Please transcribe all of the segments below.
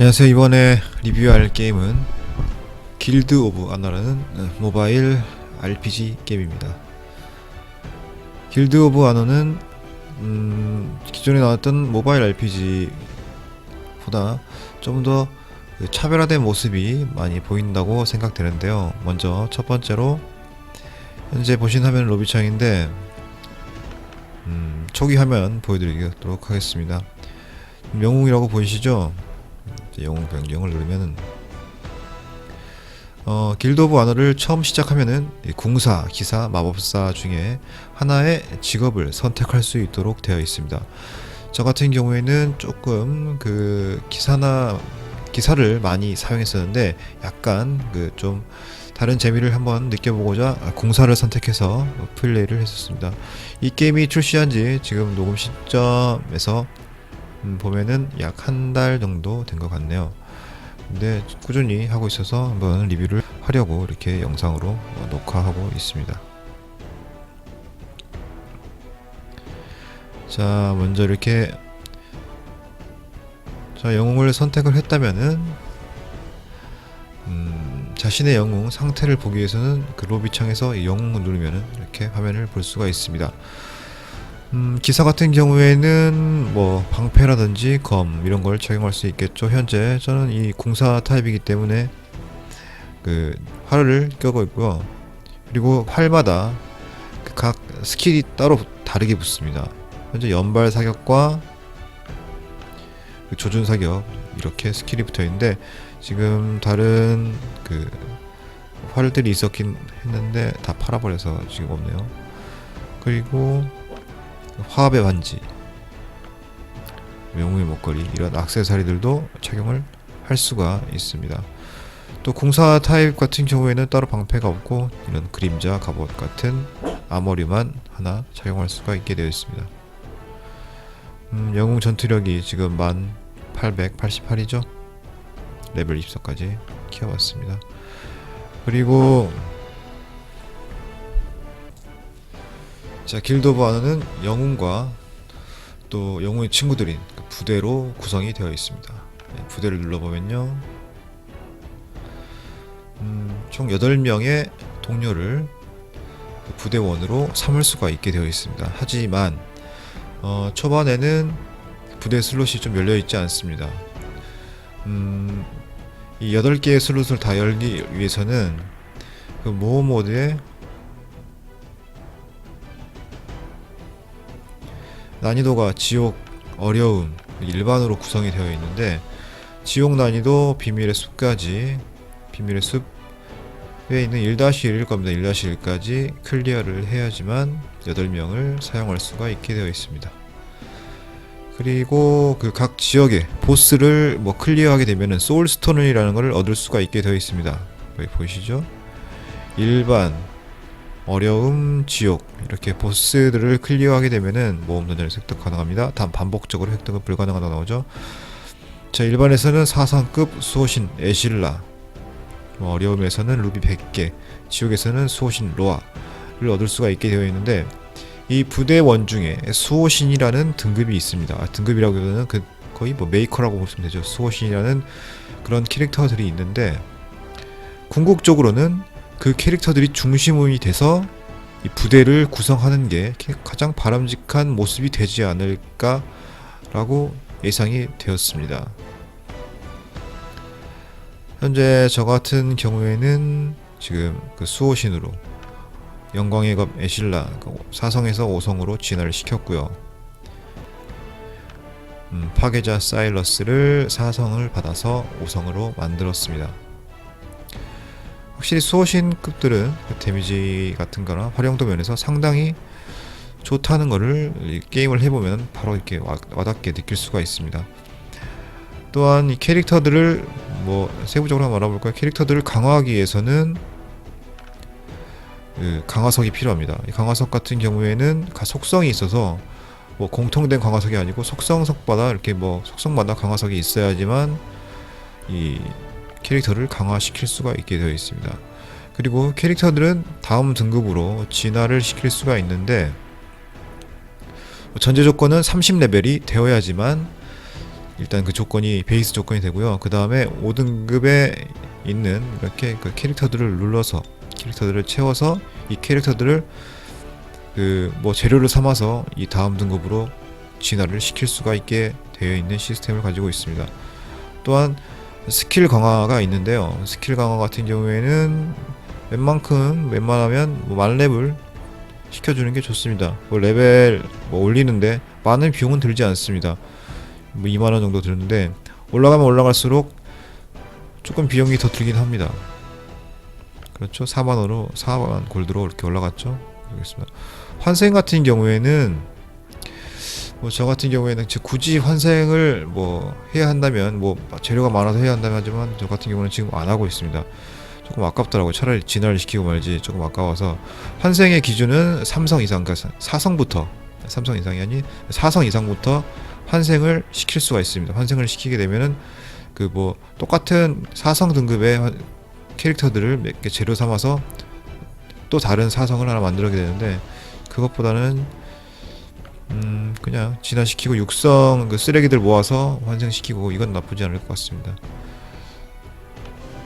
안녕하세요. 이번에 리뷰할 게임은 길드 오브 아너라는 어, 모바일 RPG 게임입니다. 길드 오브 아너는 음, 기존에 나왔던 모바일 RPG보다 좀 더 차별화된 모습이 많이 보인다고 생각되는데요. 먼저 첫 번째로 현재 보신 화면은 로비창인데 음, 초기 화면 보여드리도록 하겠습니다. 영웅이라고 보이시죠? 영웅 변경을 누르면은 어, 길드 오브 아너를 처음 시작하면은 이 궁사, 기사, 마법사 중에 하나의 직업을 선택할 수 있도록 되어 있습니다. 저 같은 경우에는 조금 그 기사나 기사를 많이 사용했었는데 약간 그 좀 다른 재미를 한번 느껴보고자 궁사를 선택해서 플레이를 했었습니다. 이 게임이 출시한 지 지금 녹음 시점에서 음, 보면은 약 한 달 정도 된 것 같네요. 근데 꾸준히 하고 있어서 한번 리뷰를 하려고 이렇게 영상으로 어, 녹화하고 있습니다. 자, 먼저 이렇게 자, 영웅을 선택을 했다면은 음, 자신의 영웅 상태를 보기 위해서는 그 로비 창에서 이 영웅을 누르면은 이렇게 화면을 볼 수가 있습니다. 음, 기사 같은 경우에는 뭐 방패라든지 검 이런 걸 착용할 수 있겠죠. 현재 저는 이 공사 타입이기 때문에 그 활을 껴고 있고요. 그리고 활마다 그각 스킬이 따로 다르게 붙습니다. 현재 연발 사격과 그 조준 사격 이렇게 스킬이 붙어 있는데 지금 다른 그 활들이 있었긴 했는데 다 팔아버려서 지금 없네요. 그리고 화합의 반지, 명웅의 목걸이 이런 악세사리들도 착용을 할 수가 있습니다. 또 궁사 타입 같은 경우에는 따로 방패가 없고 이런 그림자 갑옷 같은 아머리만 하나 착용할 수가 있게 되어 있습니다. 음, 영웅 전투력이 지금 1888이죠. 레벨 24까지 키워봤습니다. 그리고 자 길드 오브 아너는 영웅과 또 영웅의 친구들인 그 부대로 구성이 되어 있습니다. 네, 부대를 눌러보면요. 음, 총 8명의 동료를 그 부대원으로 삼을 수가 있게 되어 있습니다. 하지만 어, 초반에는 부대 슬롯이 좀 열려 있지 않습니다. 음, 이 8개의 슬롯을 다 열기 위해서는 그 모험 모드에 난이도가 지옥, 어려움, 일반으로 구성이 되어 있는데 지옥 난이도 비밀의 숲까지 비밀의 숲에 있는 1-1일 겁니다. 1-1까지 클리어를 해야지만 8명을 사용할 수가 있게 되어 있습니다. 그리고 그 각 지역의 보스를 뭐 클리어하게 되면은 소울스톤이라는 것을 얻을 수가 있게 되어 있습니다. 여기 보이시죠? 일반, 어려움, 지옥 이렇게 보스들을 클리어하게 되면은 모험 던전에서 획득 가능합니다. 단 반복적으로 획득은 불가능하다 나오죠. 자 일반에서는 사상급 수호신 에실라, 뭐 어려움에서는 루비 100개, 지옥에서는 수호신 로아를 얻을 수가 있게 되어 있는데 이 부대원 중에 수호신이라는 등급이 있습니다. 아, 등급이라고 하면 그 거의 뭐 메이커라고 보시면 되죠. 수호신이라는 그런 캐릭터들이 있는데 궁극적으로는 그 캐릭터들이 중심이 돼서 이 부대를 구성하는 게 가장 바람직한 모습이 되지 않을까라고 예상이 되었습니다. 현재 저 같은 경우에는 지금 그 수호신으로 영광의 겁 에실라 그 사성에서 5성으로 진화를 시켰고요. 음, 파괴자 사일러스를 4성을 받아서 5성으로 만들었습니다. 확실히 수호신급들은 그 데미지 같은 거나 활용도 면에서 상당히 좋다는 거를 이 게임을 해보면 바로 이렇게 와, 와닿게 느낄 수가 있습니다. 또한 이 캐릭터들을 뭐 세부적으로 한번 알아볼까요? 캐릭터들을 강화하기 위해서는 그 강화석이 필요합니다. 이 강화석 같은 경우에는 가 속성이 있어서 뭐 공통된 강화석이 아니고 속성석마다 이렇게 뭐 속성마다 강화석이 있어야지만 이 캐릭터를 강화시킬 수가 있게 되어 있습니다. 그리고 캐릭터들은 다음 등급으로 진화를 시킬 수가 있는데 전제 조건은 30레벨이 되어야지만 일단 그 조건이 베이스 조건이 되고요. 그 다음에 5등급에 있는 이렇게 그 캐릭터들을 눌러서 캐릭터들을 채워서 이 캐릭터들을 그 뭐 재료를 삼아서 이 다음 등급으로 진화를 시킬 수가 있게 되어 있는 시스템을 가지고 있습니다. 또한 스킬 강화가 있는데요. 스킬 강화 같은 경우에는 웬만큼 웬만하면 뭐 만렙을 시켜주는 게 좋습니다. 뭐 레벨 뭐 올리는데 많은 비용은 들지 않습니다. 뭐 2만 원 정도 드는데 올라가면 올라갈수록 조금 비용이 더 들긴 합니다. 그렇죠? 4만 원으로 4만 골드로 이렇게 올라갔죠. 알겠습니다. 환생 같은 경우에는 뭐 저 같은 경우에는 즉 굳이 환생을 뭐 해야 한다면 뭐 재료가 많아서 해야 한다면 하지만 저 같은 경우는 지금 안 하고 있습니다. 조금 아깝더라고요. 차라리 진화를 시키고 말지 조금 아까워서 환생의 기준은 삼성 이상 그러니까 사성부터 삼성 이상이 아닌 사성 이상부터 환생을 시킬 수가 있습니다. 환생을 시키게 되면은 그 뭐 똑같은 사성 등급의 환- 캐릭터들을 몇 개 재료 삼아서 또 다른 사성을 하나 만들게 되는데 그것보다는 음 그냥 진화시키고 육성 그 쓰레기들 모아서 환생시키고 이건 나쁘지 않을 것 같습니다.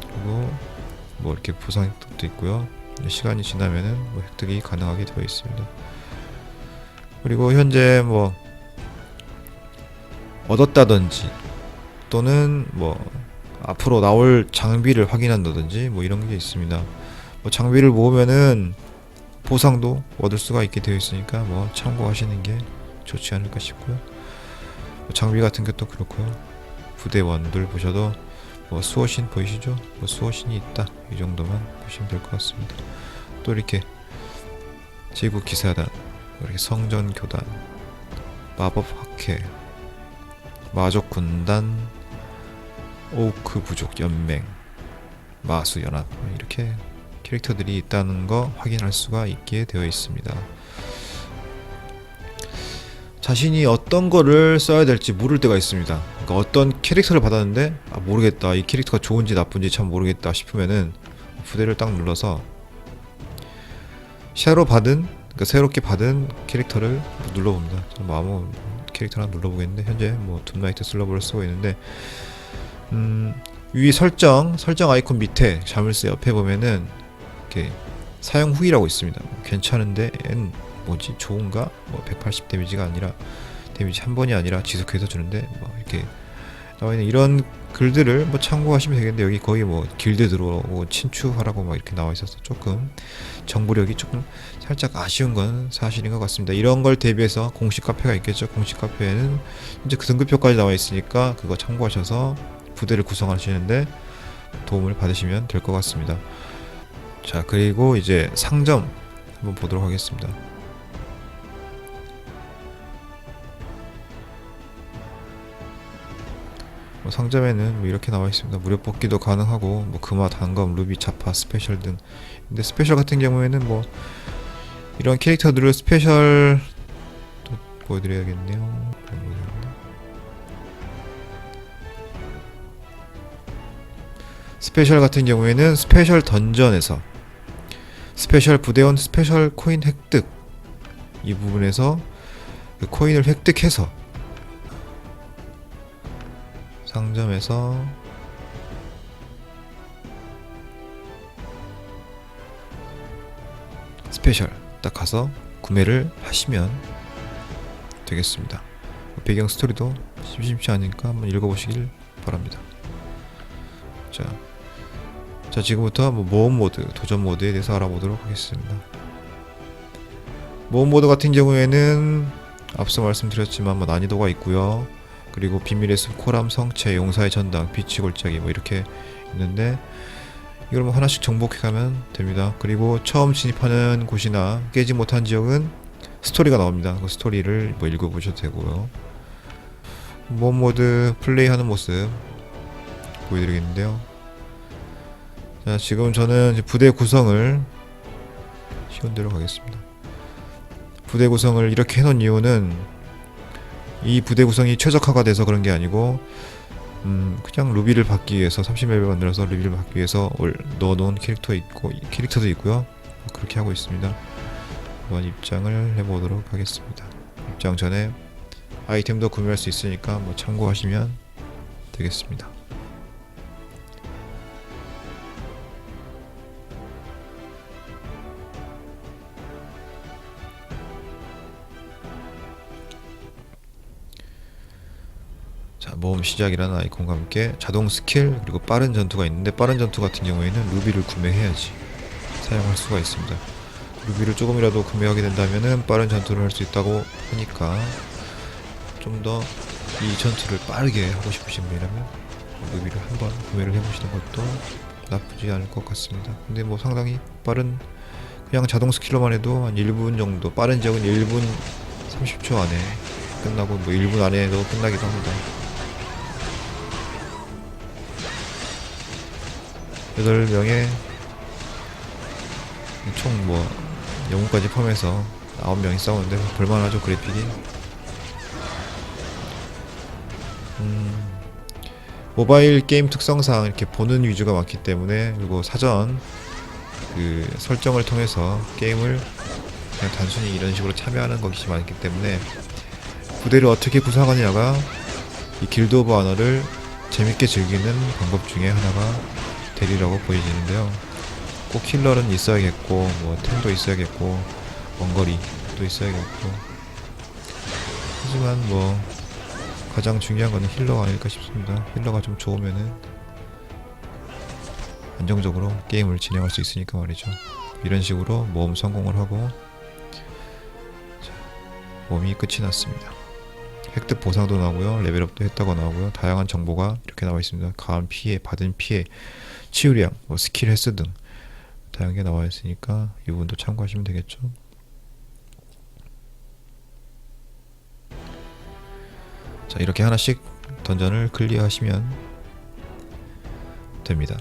그리고 뭐 이렇게 보상 혜택도 있고요. 시간이 지나면은 뭐 획득이 가능하게 되어 있습니다. 그리고 현재 뭐 얻었다든지 또는 뭐 앞으로 나올 장비를 확인한다든지 뭐 이런 게 있습니다. 뭐 장비를 모으면은 보상도 얻을 수가 있게 되어 있으니까 뭐 참고하시는 게 좋지 않을까 싶고요. 뭐 장비 같은 것도 그렇고요. 부대원들 보셔도 뭐 수호신 보이시죠? 뭐 수호신이 있다 이 정도만 보시면 될 것 같습니다. 또 이렇게 제국 기사단, 이렇게 성전 교단, 마법 학회, 마족 군단, 오크 부족 연맹, 마수 연합 이렇게 캐릭터들이 있다는 거 확인할 수가 있게 되어 있습니다. 자신이 어떤 거를 써야 될지 모를 때가 있습니다. 그러니까 어떤 캐릭터를 받았는데 아, 모르겠다. 이 캐릭터가 좋은지 나쁜지 참 모르겠다 싶으면은 부대를 딱 눌러서 새로 받은 그러니까 새롭게 받은 캐릭터를 눌러봅니다. 저는 뭐 아무 캐릭터 하나 눌러보겠는데 현재 뭐 둠라이트 슬러브를 쓰고 있는데 음, 위 설정 설정 아이콘 밑에 자물쇠 옆에 보면은 이렇게 사용 후기라고 있습니다. 괜찮은데 N 뭐지 좋은가? 뭐 180 데미지가 아니라 데미지 한 번이 아니라 지속해서 주는데 뭐 이렇게 나와 있는 이런 글들을 뭐 참고하시면 되겠는데 여기 거의 뭐 길드 들어오고 친추하라고 막 이렇게 나와 있어서 조금 정보력이 조금 살짝 아쉬운 건 사실인 것 같습니다. 이런 걸 대비해서 공식 카페가 있겠죠. 공식 카페에는 이제 그 등급표까지 나와 있으니까 그거 참고하셔서 부대를 구성하시는데 도움을 받으시면 될 것 같습니다. 자 그리고 이제 상점 한번 보도록 하겠습니다. 뭐 상점에는 뭐 이렇게 나와 있습니다. 무료 뽑기도 가능하고 뭐 금화, 단검, 루비, 자파, 스페셜 등. 근데 스페셜 같은 경우에는 뭐 이런 캐릭터들을 스페셜 또 보여드려야겠네요. 스페셜 같은 경우에는 스페셜 던전에서 스페셜 부대원 스페셜 코인 획득 이 부분에서 그 코인을 획득해서 상점에서 스페셜 딱 가서 구매를 하시면 되겠습니다. 배경 스토리도 심심치 않으니까 한번 읽어보시길 바랍니다. 자, 자 지금부터 뭐 모험 모드, 도전 모드에 대해서 알아보도록 하겠습니다. 모험 모드 같은 경우에는 앞서 말씀드렸지만 뭐 난이도가 있고요. 그리고 비밀의 숲, 코람, 성체, 용사의 전당, 빛이 골짜기 뭐 이렇게 있는데 이걸 뭐 하나씩 정복해 가면 됩니다. 그리고 처음 진입하는 곳이나 깨지 못한 지역은 스토리가 나옵니다. 그 스토리를 뭐 읽어보셔도 되고요. 모험 모드 플레이하는 모습 보여드리겠는데요. 자, 지금 저는 부대 구성을 쉬운 대로 가겠습니다. 부대 구성을 이렇게 해놓은 이유는 이 부대 구성이 최적화가 돼서 그런 게 아니고 음, 그냥 루비를 받기 위해서 30렙을 만들어서 루비를 받기 위해서 올, 넣어놓은 캐릭터 있고 캐릭터도 있고요. 그렇게 하고 있습니다. 한번 입장을 해보도록 하겠습니다. 입장 전에 아이템도 구매할 수 있으니까 뭐 참고하시면 되겠습니다. 모험 시작이라는 아이콘과 함께 자동 스킬 그리고 빠른 전투가 있는데 빠른 전투 같은 경우에는 루비를 구매해야지 사용할 수가 있습니다. 루비를 조금이라도 구매하게 된다면은 빠른 전투를 할 수 있다고 하니까 좀 더 이 전투를 빠르게 하고 싶으신 분이라면 루비를 한번 구매를 해보시는 것도 나쁘지 않을 것 같습니다. 근데 뭐 상당히 빠른 그냥 자동 스킬로만 해도 한 1분 정도 빠른 지역은 1분 30초 안에 끝나고 뭐 1분 안에도 끝나기도 합니다. 여덟 명의 총 뭐 영웅까지 포함해서 아홉 명이 싸우는데 볼만하죠 그래픽이. 음, 모바일 게임 특성상 이렇게 보는 위주가 많기 때문에 그리고 사전 그 설정을 통해서 게임을 그냥 단순히 이런 식으로 참여하는 것이 많기 때문에 부대를 어떻게 구성하느냐가 이 길드 오브 아너를 재밌게 즐기는 방법 중에 하나가 되리라고 보여지는데요. 꼭 힐러는 있어야겠고 뭐 템도 있어야겠고 원거리도 있어야겠고 하지만 뭐 가장 중요한 거는 힐러가 아닐까 싶습니다. 힐러가 좀 좋으면은 안정적으로 게임을 진행할 수 있으니까 말이죠. 이런 식으로 모험 성공을 하고 자, 모험이 끝이 났습니다. 획득 보상도 나오고요. 레벨업도 했다고 나오고요. 다양한 정보가 이렇게 나와 있습니다. 가한 피해, 받은 피해, 치유량, 뭐 스킬 횟수 등 다양하게 나와 있으니까 이 부분도 참고하시면 되겠죠. 자 이렇게 하나씩 던전을 클리어하시면 됩니다.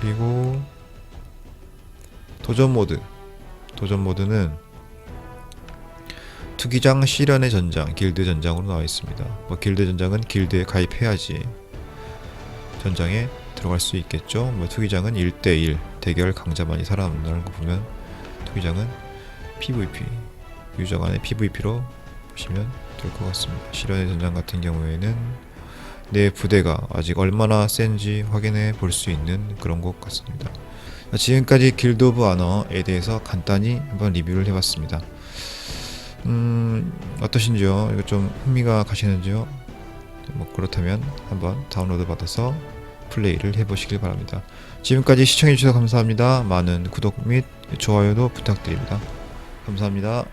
그리고 도전 모드 도전 모드는 투기장 실현의 전장 길드 전장으로 나와 있습니다. 뭐 길드 전장은 길드에 가입해야지 전장에 들어갈 수 있겠죠. 뭐 투기장은 1대1 대결 강자만이 살아남는다는 거 보면 투기장은 PVP 유저 간의 PVP로 보시면 될 것 같습니다. 실현의 전장 같은 경우에는 내 부대가 아직 얼마나 센지 확인해 볼 수 있는 그런 것 같습니다. 지금까지 길드 오브 아너에 대해서 간단히 한번 리뷰를 해봤습니다. 음, 어떠신지요? 이거 좀 흥미가 가시는지요? 뭐 그렇다면 한번 다운로드 받아서 플레이를 해보시길 바랍니다. 지금까지 시청해주셔서 감사합니다. 많은 구독 및 좋아요도 부탁드립니다. 감사합니다.